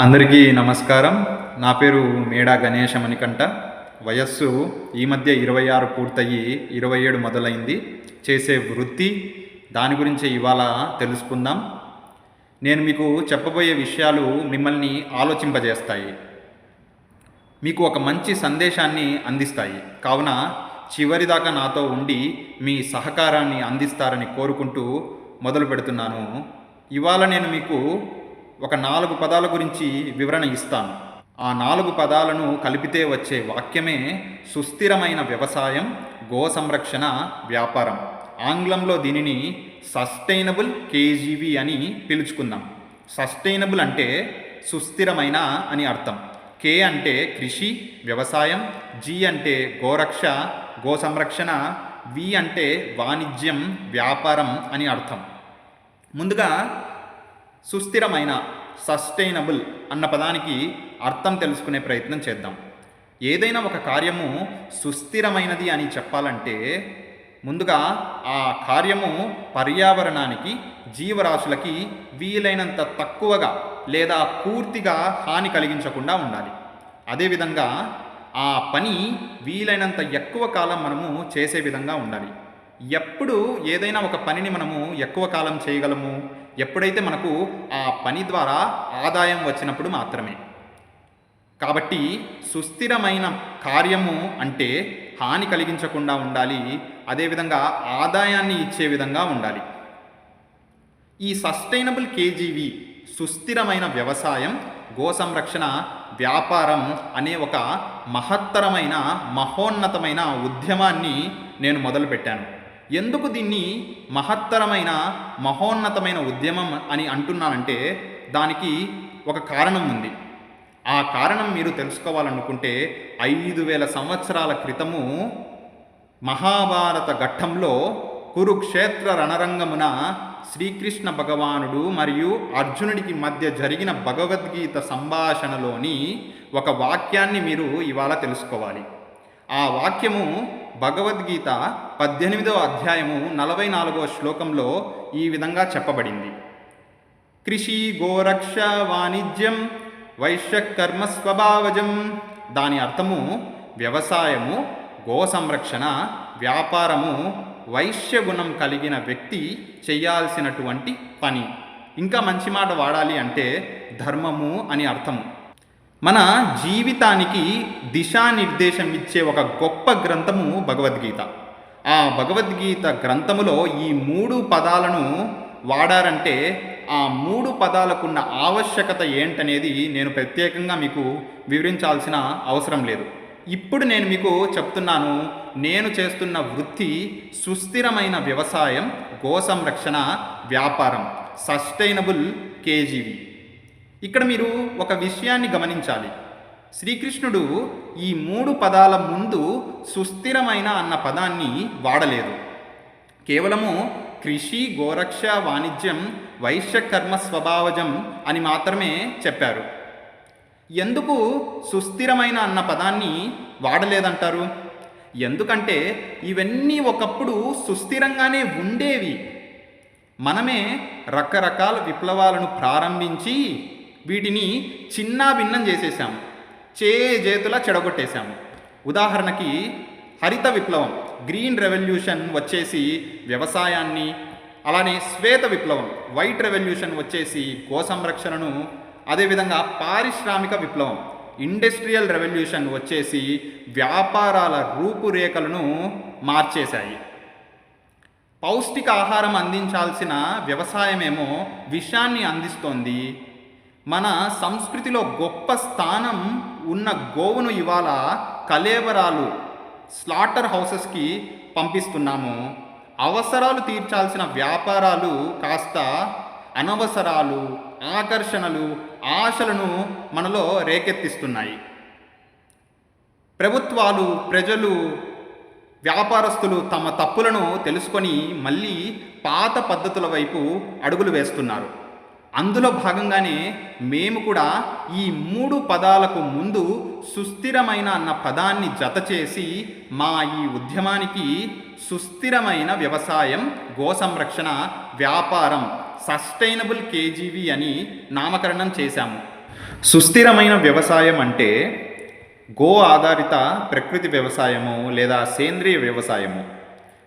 అందరికీ నమస్కారం. నా పేరు మేడా గణేశ మణికంఠ. వయస్సు ఈ మధ్య ఇరవై ఆరు పూర్తయి ఇరవై ఏడు మొదలైంది. చేసే వృత్తి దాని గురించి ఇవాళ తెలుసుకుందాం. నేను మీకు చెప్పబోయే విషయాలు మిమ్మల్ని ఆలోచింపజేస్తాయి. మీకు ఒక మంచి సందేశాన్ని అందిస్తాయి. కావున చివరిదాకా నాతో ఉండి మీ సహకారాన్ని అందిస్తారని కోరుకుంటూ మొదలు పెడుతున్నాను. ఇవాళ నేను మీకు ఒక నాలుగు పదాల గురించి వివరణ ఇస్తాను. ఆ నాలుగు పదాలను కలిపితే వచ్చే వాక్యమే సుస్థిరమైన వ్యవసాయం గో సంరక్షణ వ్యాపారం. ఆంగ్లంలో దీనిని సస్టైనబుల్ కేజీవి అని పిలుచుకుందాం. సస్టైనబుల్ అంటే సుస్థిరమైన అని అర్థం. కే అంటే కృషి వ్యవసాయం జి అంటే గోరక్ష గో సంరక్షణ వి అంటే వాణిజ్యం వ్యాపారం అని అర్థం. ముందుగా సుస్థిరమైన సస్టైనబుల్ అన్న పదానికి అర్థం తెలుసుకునే ప్రయత్నం చేద్దాం. ఏదైనా ఒక కార్యము సుస్థిరమైనది అని చెప్పాలంటే ముందుగా ఆ కార్యము పర్యావరణానికి జీవరాశులకి వీలైనంత తక్కువగా లేదా పూర్తిగా హాని కలిగించకుండా ఉండాలి. అదేవిధంగా ఆ పని వీలైనంత ఎక్కువ కాలం మనము చేసే విధంగా ఉండాలి. ఎప్పుడు ఏదైనా ఒక పనిని మనము ఎక్కువ కాలం చేయగలము? ఎప్పుడైతే మనకు ఆ పని ద్వారా ఆదాయం వచ్చినప్పుడు మాత్రమే. కాబట్టి సుస్థిరమైన కార్యము అంటే హాని కలిగించకుండా ఉండాలి అదేవిధంగా ఆదాయాన్ని ఇచ్చే విధంగా ఉండాలి. ఈ సస్టైనబుల్ కేజీవి సుస్థిరమైన వ్యవసాయం గో సంరక్షణ వ్యాపారం అనే ఒక మహత్తరమైన మహోన్నతమైన ఉద్యమాన్ని నేను మొదలుపెట్టాను. ఎందుకు దీన్ని మహత్తరమైన మహోన్నతమైన ఉద్యమం అని అంటున్నానంటే దానికి ఒక కారణం ఉంది. ఆ కారణం మీరు తెలుసుకోవాలనుకుంటే ఐదు వేల సంవత్సరాల క్రితము మహాభారత ఘట్టంలో కురుక్షేత్ర రణరంగమున శ్రీకృష్ణ భగవానుడు మరియు అర్జునుడికి మధ్య జరిగిన భగవద్గీత సంభాషణలోని ఒక వాక్యాన్ని మీరు ఇవాళ తెలుసుకోవాలి. ఆ వాక్యము భగవద్గీత పద్దెనిమిదవ అధ్యాయము నలభై నాలుగవ శ్లోకంలో ఈ విధంగా చెప్పబడింది. కృషి గోరక్ష వాణిజ్యం వైశ్య కర్మ స్వభావజం దాని అర్థము వ్యవసాయము గో సంరక్షణ వ్యాపారము వైశ్య గుణం కలిగిన వ్యక్తి చేయాల్సినటువంటి పని. ఇంకా మంచి మాట వాడాలి అంటే ధర్మము అని అర్థము. మన జీవితానికి దిశానిర్దేశం ఇచ్చే ఒక గొప్ప గ్రంథము భగవద్గీత. ఆ భగవద్గీత గ్రంథములో ఈ మూడు పదాలను వాడారంటే ఆ మూడు పదాలకున్న ఆవశ్యకత ఏంటనేది నేను ప్రత్యేకంగా మీకు వివరించాల్సిన అవసరం లేదు. ఇప్పుడు నేను మీకు చెప్తున్నాను నేను చేస్తున్న వృత్తి సుస్థిరమైన వ్యవసాయం గోసంరక్షణ వ్యాపారం సస్టైనబుల్ కేజీవి. ఇక్కడ మీరు ఒక విషయాన్ని గమనించాలి. శ్రీకృష్ణుడు ఈ మూడు పదాల ముందు సుస్థిరమైన అన్న పదాన్ని వాడలేదు. కేవలము కృషి గోరక్ష వాణిజ్యం వైశ్య కర్మ స్వభావజం అని మాత్రమే చెప్పారు. ఎందుకు సుస్థిరమైన అన్న పదాన్ని వాడలేదంటారు? ఎందుకంటే ఇవన్నీ ఒకప్పుడు సుస్థిరంగానే ఉండేవి. మనమే రకరకాల విప్లవాలను ప్రారంభించి వీటిని చిన్నా భిన్నం చేసేసాము చే చేతులా చెడగొట్టేశాము. ఉదాహరణకి హరిత విప్లవం గ్రీన్ రెవల్యూషన్ వచ్చేసి వ్యవసాయాన్ని అలానే శ్వేత విప్లవం వైట్ రెవల్యూషన్ వచ్చేసి గోసంరక్షణను అదేవిధంగా పారిశ్రామిక విప్లవం ఇండస్ట్రియల్ రెవల్యూషన్ వచ్చేసి వ్యాపారాల రూపురేఖలను మార్చేశాయి. పౌష్టిక ఆహారం అందించాల్సిన వ్యవసాయమేమో విషాన్ని అందిస్తోంది మన సంస్కృతిలో గొప్ప స్థానం ఉన్న గోవును ఇవాళ కలేవరాలు స్లాటర్ హౌసెస్కి పంపిస్తున్నాము. అవసరాలు తీర్చాల్సిన వ్యాపారాలు కాస్త అనవసరాలు ఆకర్షణలు ఆశలను మనలో రేకెత్తిస్తున్నాయి. ప్రభుత్వాలు ప్రజలు వ్యాపారస్తులు తమ తప్పులను తెలుసుకొని మళ్ళీ పాత పద్ధతుల వైపు అడుగులు వేస్తున్నారు. అందులో భాగంగానే మేము కూడా ఈ మూడు పదాలకు ముందు సుస్థిరమైన అన్న పదాన్ని జత చేసి మా ఈ ఉద్యమానికి సుస్థిరమైన వ్యవసాయం గో సంరక్షణ వ్యాపారం సస్టైనబుల్ కేజీవి అని నామకరణం చేశాము. సుస్థిరమైన వ్యవసాయం అంటే గో ఆధారిత ప్రకృతి వ్యవసాయము లేదా సేంద్రియ వ్యవసాయము.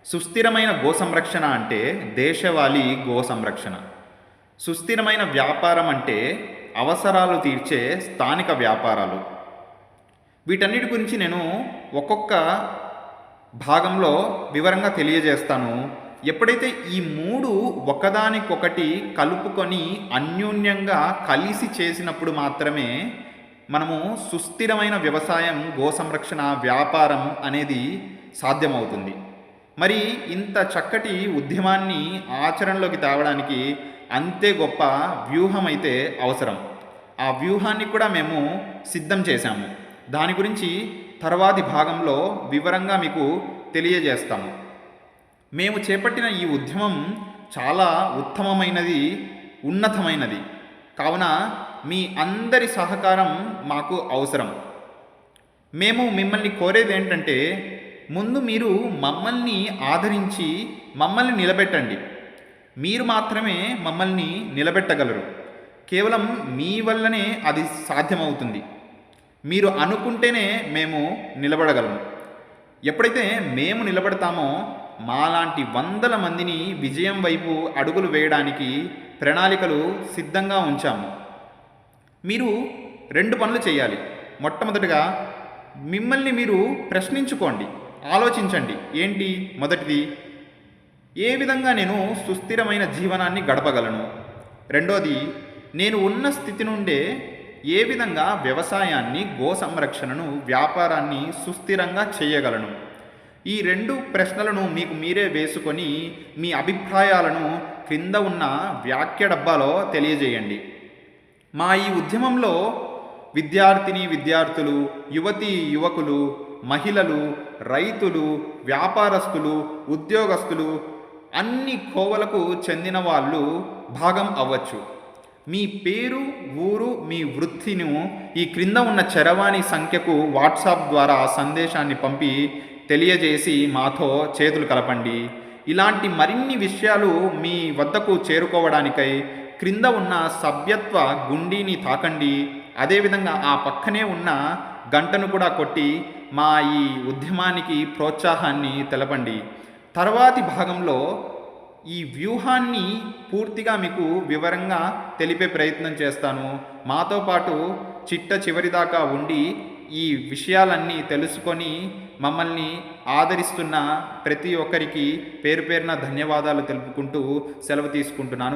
సుస్థిరమైన గో సంరక్షణ అంటే దేశవాళీ గో సంరక్షణ. సుస్థిరమైన వ్యాపారం అంటే అవసరాలు తీర్చే స్థానిక వ్యాపారాలు. వీటన్నిటి గురించి నేను ఒక్కొక్క భాగంలో వివరంగా తెలియజేస్తాను. ఎప్పుడైతే ఈ మూడు ఒకదానికొకటి కలుపుకొని అన్యోన్యంగా కలిసి చేసినప్పుడు మాత్రమే మనము సుస్థిరమైన వ్యవసాయం గో సంరక్షణ వ్యాపారం అనేది సాధ్యమవుతుంది. మరి ఇంత చక్కటి ఉద్యమాన్ని ఆచరణలోకి తేవడానికి అంతే గొప్ప వ్యూహం అయితే అవసరం. ఆ వ్యూహాన్ని కూడా మేము సిద్ధం చేశాము. దాని గురించి తర్వాతి భాగంలో వివరంగా మీకు తెలియజేస్తాము. మేము చేపట్టిన ఈ ఉద్యమం చాలా ఉత్తమమైనది ఉన్నతమైనది. కావున మీ అందరి సహకారం మాకు అవసరం. మేము మిమ్మల్ని కోరేది ఏంటంటే ముందు మీరు మమ్మల్ని ఆదరించి మమ్మల్ని నిలబెట్టండి. మీరు మాత్రమే మమ్మల్ని నిలబెట్టగలరు. కేవలం మీ వల్లనే అది సాధ్యమవుతుంది. మీరు అనుకుంటేనే మేము నిలబడగలము. ఎప్పుడైతే మేము నిలబడతామో మాలాంటి వందల మందిని విజయం వైపు అడుగులు వేయడానికి ప్రణాళికలు సిద్ధంగా ఉంచాము. మీరు రెండు పనులు చేయాలి. మొట్టమొదటిగా మిమ్మల్ని మీరు ప్రశ్నించుకోండి. ఆలోచించండి. ఏంటి? మొదటిది ఏ విధంగా నేను సుస్థిరమైన జీవనాన్ని గడపగలను? రెండోది నేను ఉన్న స్థితి నుండే ఏ విధంగా వ్యవసాయాన్ని గో సంరక్షణను వ్యాపారాన్ని సుస్థిరంగా చేయగలను? ఈ రెండు ప్రశ్నలను మీకు మీరే వేసుకొని మీ అభిప్రాయాలను క్రింద ఉన్న వ్యాఖ్య డబ్బాలో తెలియజేయండి. మా ఈ ఉద్యమంలో విద్యార్థిని విద్యార్థులు యువతి యువకులు మహిళలు రైతులు వ్యాపారస్తులు ఉద్యోగస్తులు అన్ని కోవలకు చెందిన వాళ్ళు భాగం అవ్వచ్చు. మీ పేరు ఊరు మీ వృత్తిను ఈ క్రింద ఉన్న చరవాణి సంఖ్యకు వాట్సాప్ ద్వారా సందేశాన్ని పంపి తెలియజేసి మాతో చేతులు కలపండి. ఇలాంటి మరిన్ని విషయాలు మీ వద్దకు చేరుకోవడానికై క్రింద ఉన్న సభ్యత్వ గుండీని తాకండి. అదేవిధంగా ఆ పక్కనే ఉన్న గంటను కూడా కొట్టి మా ఈ ఉద్యమానికి ప్రోత్సాహాన్ని తెలపండి. తర్వాతి భాగంలో ఈ వ్యూహాన్ని పూర్తిగా మీకు వివరంగా తెలిపే ప్రయత్నం చేస్తాను. మాతో పాటు చిట్ట చివరిదాకా ఉండి ఈ విషయాలన్నీ తెలుసుకొని మమ్మల్ని ఆదరిస్తున్న ప్రతి ఒక్కరికి పేరు పేరున ధన్యవాదాలు తెలుపుకుంటూ సెలవు తీసుకుంటున్నాను.